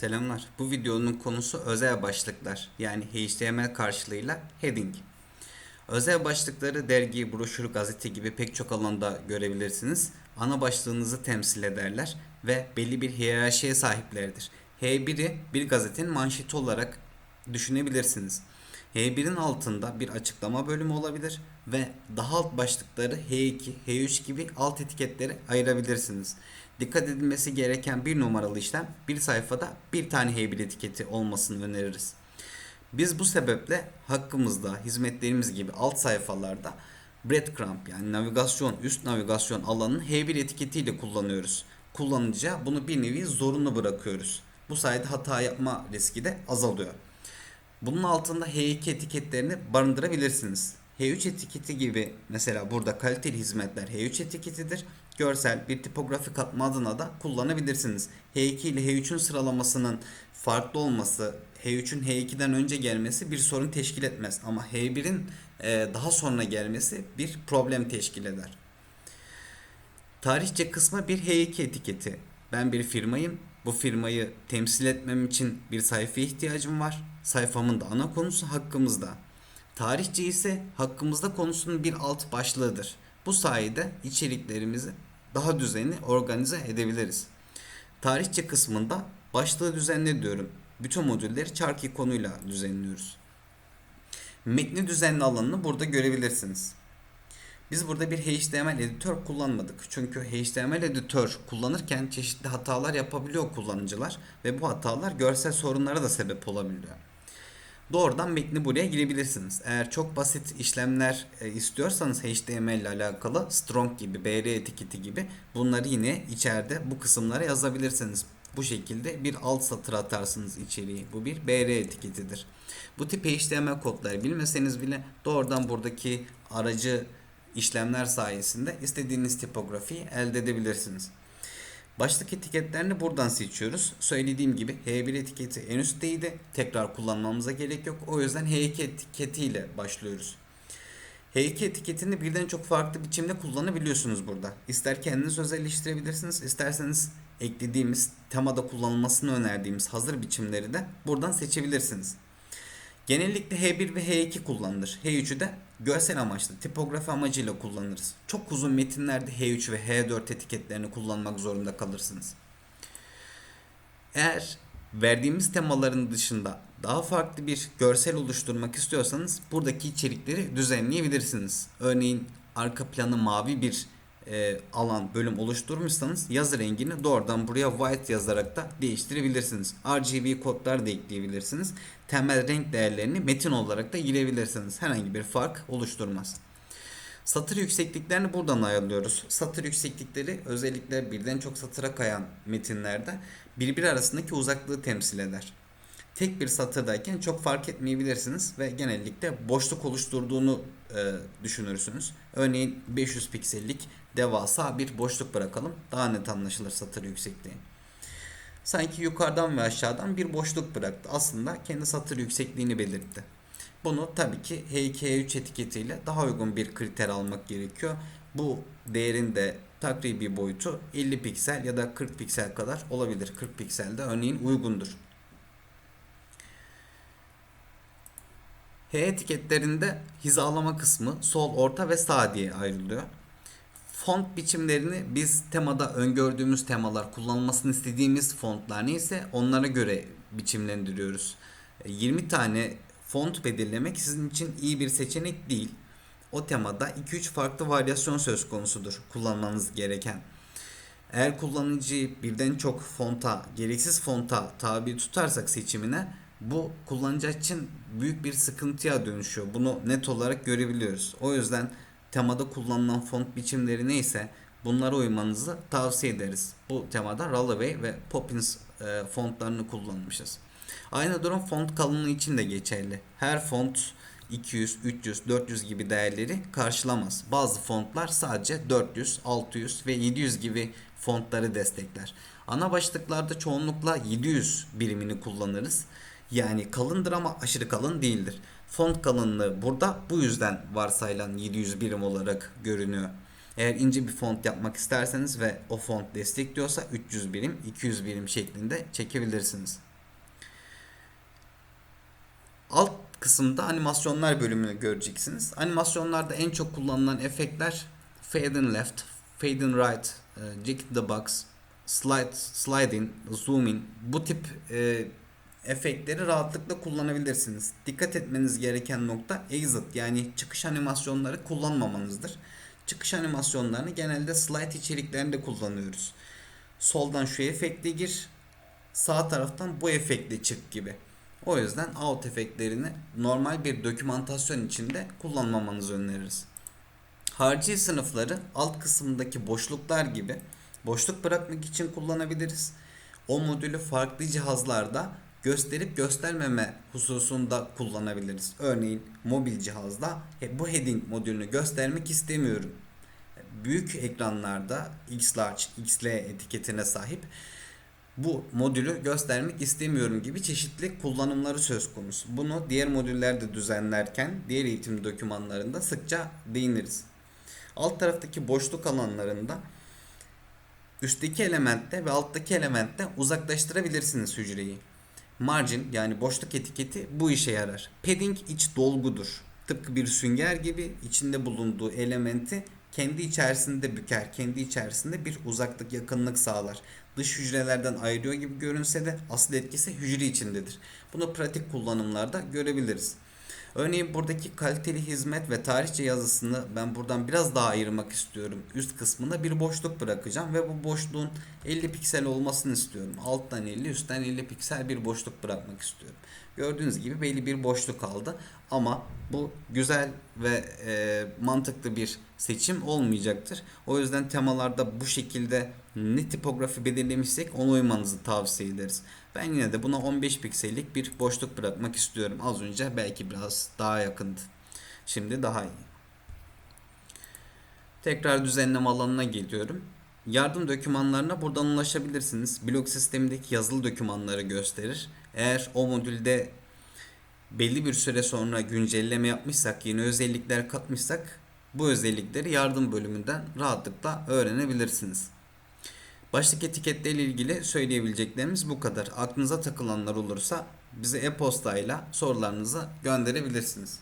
Selamlar. Bu videonun konusu özel başlıklar yani HTML karşılığıyla heading. Özel başlıkları dergi, broşür, gazete gibi pek çok alanda görebilirsiniz. Ana başlığınızı temsil ederler ve belli bir hiyerarşiye sahiplerdir. H1'i bir gazetenin manşeti olarak düşünebilirsiniz. H1'in altında bir açıklama bölümü olabilir ve daha alt başlıkları H2, H3 gibi alt etiketleri ayırabilirsiniz. Dikkat edilmesi gereken bir numaralı işlem bir sayfada bir tane H1 etiketi olmasını öneririz. Biz bu sebeple hakkımızda hizmetlerimiz gibi alt sayfalarda breadcrumb yani navigasyon, üst navigasyon alanını H1 etiketiyle kullanıyoruz. Kullanıcıya bunu bir nevi zorunlu bırakıyoruz. Bu sayede hata yapma riski de azalıyor. Bunun altında H2 etiketlerini barındırabilirsiniz. H3 etiketi gibi mesela burada kaliteli hizmetler H3 etiketidir. Görsel bir tipografi katma adına da kullanabilirsiniz. H2 ile H3'ün sıralamasının farklı olması, H3'ün H2'den önce gelmesi bir sorun teşkil etmez. Ama H1'in e, daha sonra gelmesi bir problem teşkil eder. Tarihçe kısmı bir H2 etiketi. Ben bir firmayım. Bu firmayı temsil etmem için bir sayfaya ihtiyacım var. Sayfamın da ana konusu hakkımızda. Tarihçe ise hakkımızda konusunun bir alt başlığıdır. Bu sayede içeriklerimizi daha düzenli organize edebiliriz. Tarihçe kısmında başlığı düzenle diyorum. Bütün modülleri çark ikonuyla düzenliyoruz. Metni düzenli alanını burada görebilirsiniz. Biz burada bir HTML editör kullanmadık. Çünkü HTML editör kullanırken çeşitli hatalar yapabiliyor kullanıcılar ve bu hatalar görsel sorunlara da sebep olabiliyor. Doğrudan metni buraya girebilirsiniz. Eğer çok basit işlemler e, istiyorsanız HTML ile alakalı strong gibi, BR etiketi gibi bunları yine içeride bu kısımlara yazabilirsiniz. Bu şekilde bir alt satır atarsınız içeriği. Bu bir BR etiketidir. Bu tip HTML kodları bilmeseniz bile doğrudan buradaki aracı işlemler sayesinde istediğiniz tipografiyi elde edebilirsiniz. Başlık etiketlerini buradan seçiyoruz. Söylediğim gibi H1 etiketi en üstteydi. Tekrar kullanmamıza gerek yok. O yüzden H2 etiketiyle başlıyoruz. H2 etiketini birden çok farklı biçimde kullanabiliyorsunuz burada. İster kendiniz özelleştirebilirsiniz, isterseniz eklediğimiz, temada kullanılmasını önerdiğimiz hazır biçimleri de buradan seçebilirsiniz. Genellikle H1 ve H2 kullanılır. H3'ü de görsel amaçlı, tipografi amacıyla kullanırız. Çok uzun metinlerde H3 ve H4 etiketlerini kullanmak zorunda kalırsınız. Eğer verdiğimiz temaların dışında daha farklı bir görsel oluşturmak istiyorsanız buradaki içerikleri düzenleyebilirsiniz. Örneğin arka planı mavi bir e, alan bölüm oluşturmuşsanız yazı rengini doğrudan buraya white yazarak da değiştirebilirsiniz. RGB kodlar da ekleyebilirsiniz. Temel renk değerlerini metin olarak da girebilirsiniz. Herhangi bir fark oluşturmaz. Satır yüksekliklerini buradan ayarlıyoruz. Satır yükseklikleri özellikle birden çok satıra kayan metinlerde birbiri arasındaki uzaklığı temsil eder. Tek bir satırdayken çok fark etmeyebilirsiniz ve genellikle boşluk oluşturduğunu e, düşünürsünüz. Örneğin 500 piksellik devasa bir boşluk bırakalım. Daha net anlaşılır satır yüksekliği. Sanki yukarıdan ve aşağıdan bir boşluk bıraktı. Aslında kendi satır yüksekliğini belirtti. Bunu tabii ki H2H3 etiketiyle daha uygun bir kriter almak gerekiyor. Bu değerin de takribi boyutu 50 piksel ya da 40 piksel kadar olabilir. 40 piksel de örneğin uygundur. H etiketlerinde hizalama kısmı sol, orta ve sağ diye ayrılıyor. Font biçimlerini biz temada öngördüğümüz temalar kullanılmasını istediğimiz fontlar neyse onlara göre biçimlendiriyoruz. 20 tane font belirlemek sizin için iyi bir seçenek değil. O temada 2-3 farklı varyasyon söz konusudur kullanmanız gereken. Eğer kullanıcıyı birden çok fonta, gereksiz fonta tabi tutarsak seçimine bu kullanıcı için büyük bir sıkıntıya dönüşüyor. Bunu net olarak görebiliyoruz. O yüzden temada kullanılan font biçimleri neyse bunlara uymanızı tavsiye ederiz. Bu temada Rallaway ve Poppins e, fontlarını kullanmışız. Aynı durum font kalınlığı için de geçerli. Her font 200, 300, 400 gibi değerleri karşılamaz. Bazı fontlar sadece 400, 600 ve 700 gibi fontları destekler. Ana başlıklarda çoğunlukla 700 birimini kullanırız. Yani kalındır ama aşırı kalın değildir. Font kalınlığı burada bu yüzden varsayılan 700 birim olarak görünüyor. Eğer ince bir font yapmak isterseniz ve o font destekliyorsa 300 birim, 200 birim şeklinde çekebilirsiniz. Alt kısımda animasyonlar bölümünü göreceksiniz. Animasyonlarda en çok kullanılan efektler fade in left, fade in right, e, jack in the box, slide, slide in, zoom in bu tip e, efektleri rahatlıkla kullanabilirsiniz. Dikkat etmeniz gereken nokta exit yani çıkış animasyonları kullanmamanızdır. Çıkış animasyonlarını genelde slide içeriklerinde kullanıyoruz. Soldan şu efekte gir, sağ taraftan bu efektle çık gibi. O yüzden out efektlerini normal bir dokümantasyon içinde kullanmamanızı öneririz. Harici sınıfları alt kısımdaki boşluklar gibi boşluk bırakmak için kullanabiliriz. O modülü farklı cihazlarda gösterip göstermeme hususunda kullanabiliriz. Örneğin mobil cihazda "E, bu heading modülünü göstermek istemiyorum. Büyük ekranlarda X-Large, XL etiketine sahip bu modülü göstermek istemiyorum gibi çeşitli kullanımları söz konusu. Bunu diğer modüllerde düzenlerken diğer eğitim dokümanlarında sıkça değiniriz. Alt taraftaki boşluk alanlarında üstteki elementte ve alttaki elementte uzaklaştırabilirsiniz hücreyi. Margin yani boşluk etiketi bu işe yarar. Padding iç dolgudur. Tıpkı bir sünger gibi içinde bulunduğu elementi kendi içerisinde büker, kendi içerisinde bir uzaklık, yakınlık sağlar. Dış hücrelerden ayırıyor gibi görünse de asıl etkisi hücre içindedir. Bunu pratik kullanımlarda görebiliriz. Örneğin buradaki kaliteli hizmet ve tarihçe yazısını ben buradan biraz daha ayırmak istiyorum. Üst kısmına bir boşluk bırakacağım ve bu boşluğun 50 piksel olmasını istiyorum. Alttan 50, üstten 50 piksel bir boşluk bırakmak istiyorum. Gördüğünüz gibi belli bir boşluk aldı ama bu güzel ve e, mantıklı bir seçim olmayacaktır. O yüzden temalarda bu şekilde ne tipografi belirlemişsek ona uymanızı tavsiye ederiz. Ben yine de buna 15 piksellik bir boşluk bırakmak istiyorum. Az önce belki biraz daha yakındı. Şimdi daha iyi. Tekrar düzenleme alanına geliyorum. Yardım dokümanlarına buradan ulaşabilirsiniz. Blok sistemindeki yazılı dokümanları gösterir. Eğer o modülde belli bir süre sonra güncelleme yapmışsak, yeni özellikler katmışsak bu özellikleri yardım bölümünden rahatlıkla öğrenebilirsiniz. Başlık etiketleri ilgili söyleyebileceklerimiz bu kadar. Aklınıza takılanlar olursa bize e-postayla sorularınızı gönderebilirsiniz.